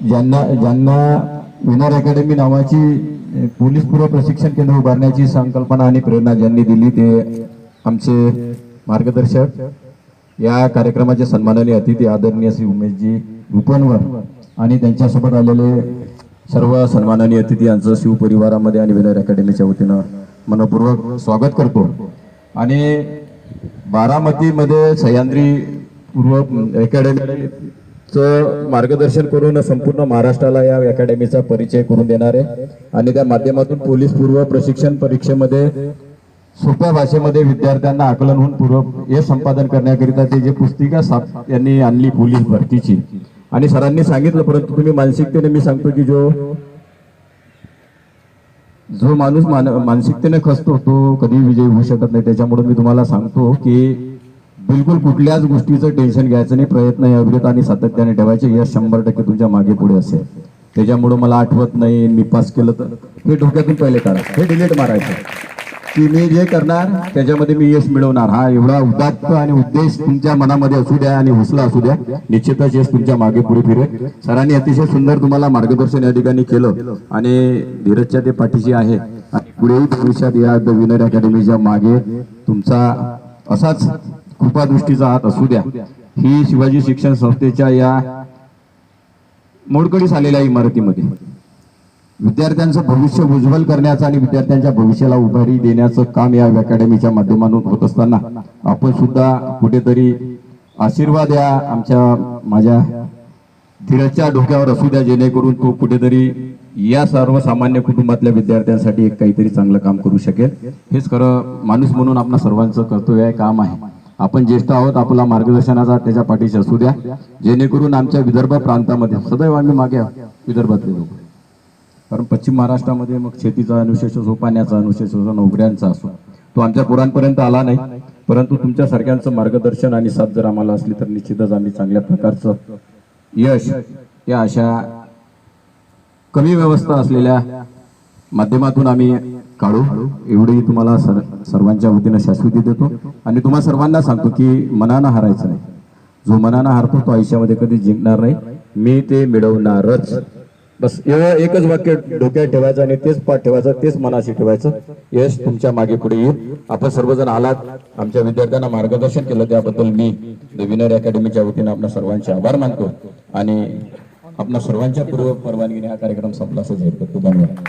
ज्यांना ज्यांना winner academy नावाची पोलीस पूर्व प्रशिक्षण केंद्र उभारण्याची संकल्पना आणि प्रेरणा ज्यांनी दिली ते आमचे मार्गदर्शक. या कार्यक्रमाचे सन्माननीय अतिथी आदरणीय श्री उमेशजी रुपणवर आणि त्यांच्यासोबत आलेले सर्व सन्माननीय अतिथी यांचं शिवपरिवारामध्ये आणि विनर अकॅडमीच्या वतीनं मनपूर्वक स्वागत करतो. आणि बारामतीमध्ये सह्याद्री पूर्व चं मार्गदर्शन करून संपूर्ण महाराष्ट्राला या अकॅडमीचा परिचय करून देणार आहे. आणि त्या माध्यमातून पोलीस पूर्व प्रशिक्षण परीक्षेमध्ये सोप्या भाषेमध्ये विद्यार्थ्यांना आकलन होऊन पूर्व हे संपादन करण्याकरिता ते जे पुस्तिका साप यांनी आणली पोलीस भरतीची. आणि सरांनी सांगितलं परंतु तुम्ही मानसिकतेने मी सांगतो की जो जो माणूस मान मानसिकतेने खसतो तो कधी विजयी होऊ शकत नाही. त्याच्यामुळे मी तुम्हाला सांगतो की बिलकुल कुठल्याच गोष्टीचं टेन्शन घ्यायचं नाही. प्रयत्न याविरुद्ध आणि सातत्याने ठेवायचे. यश शंभर टक्के तुमच्या मागे पुढे असेल. त्याच्यामुळं मला आठवत नाही मी पास केलं तर. हे डोक्यातून पहिले काढा. हे डिलीट मारायचं. की मी जे करणार त्याच्यामध्ये मी यश मिळवणार. हा एवढा उदात्त आणि उद्देश तुमच्या मनामध्ये असू द्या आणि हुसला असू द्या. निश्चितच यश तुमच्या मागे पुढे फिरेल. सरांनी अतिशय सुंदर तुम्हाला मार्गदर्शन या ठिकाणी केलं. आणि धीरजच्या ते पाठीशी आहे. आणि पुढेही भविष्यात या द विनर अकॅडमीच्या मागे तुमचा असाच कृपादृष्टीचा हात असू द्या. ही शिवाजी शिक्षण संस्थेच्या या मोडकळीस आलेल्या इमारतीमध्ये. विद्यार्थ्यांचं भविष्य उज्ज्वल करण्याचं आणि विद्यार्थ्यांच्या भविष्याला उभारी देण्याचं काम या अकॅडमीच्या माध्यमातून होत असताना आपण सुद्धा कुठेतरी आशीर्वाद या आमच्या माझ्या धीरजच्या डोक्यावर असू द्या. जेणेकरून तो कुठेतरी या सर्वसामान्य कुटुंबातल्या विद्यार्थ्यांसाठी एक काहीतरी चांगलं काम करू शकेल. हेच खरं माणूस म्हणून आपणा सर्वांचं कर्तव्य आहे काम आहे. आपण ज्येष्ठ आहोत आपला मार्गदर्शनाचा त्याच्या पाठीशी असू द्या. जेणेकरून आमच्या विदर्भ प्रांतामध्ये सदैव आम्ही मागे आहोत, विदर्भातले लोक. कारण पश्चिम महाराष्ट्रामध्ये मग शेतीचा अनुशेष असो पाण्याचा अनुशेष असो नोकऱ्यांचा असो तो आमच्या पोरांपर्यंत आला नाही. परंतु तुमच्या सारख्यांचं मार्गदर्शन आणि साथ जर आम्हाला असली तर निश्चितच आम्ही चांगल्या प्रकारचं यश या अशा कमी व्यवस्था असलेल्या माध्यमातून आम्ही काढू. एवढी तुम्हाला सर सर्वांच्या वतीनं शाश्वती देतो. आणि तुम्हा सर्वांना सांगतो की मनानं हारायचं नाही. जो मनानं हारतो तो आयुष्यामध्ये कधी जिंकणार नाही. मी ते मिळवणारच. बस एवढं एकच वाक्य डोक्यात ठेवायचं आणि तेच पाठ ठेवायचं तेच मनाशी ठेवायचं. यश तुमच्या मागे पुढे येईल. आपण सर्वजण आलात. आमच्या विद्यार्थ्यांना मार्गदर्शन केलं त्याबद्दल मी द विनर अकॅडमीच्या वतीनं आपल्या सर्वांचे आभार मानतो. आणि आपल्या सर्वांच्या पूर्व परवानगीने हा कार्यक्रम संपला असं जाहीर करतो धन्यवाद.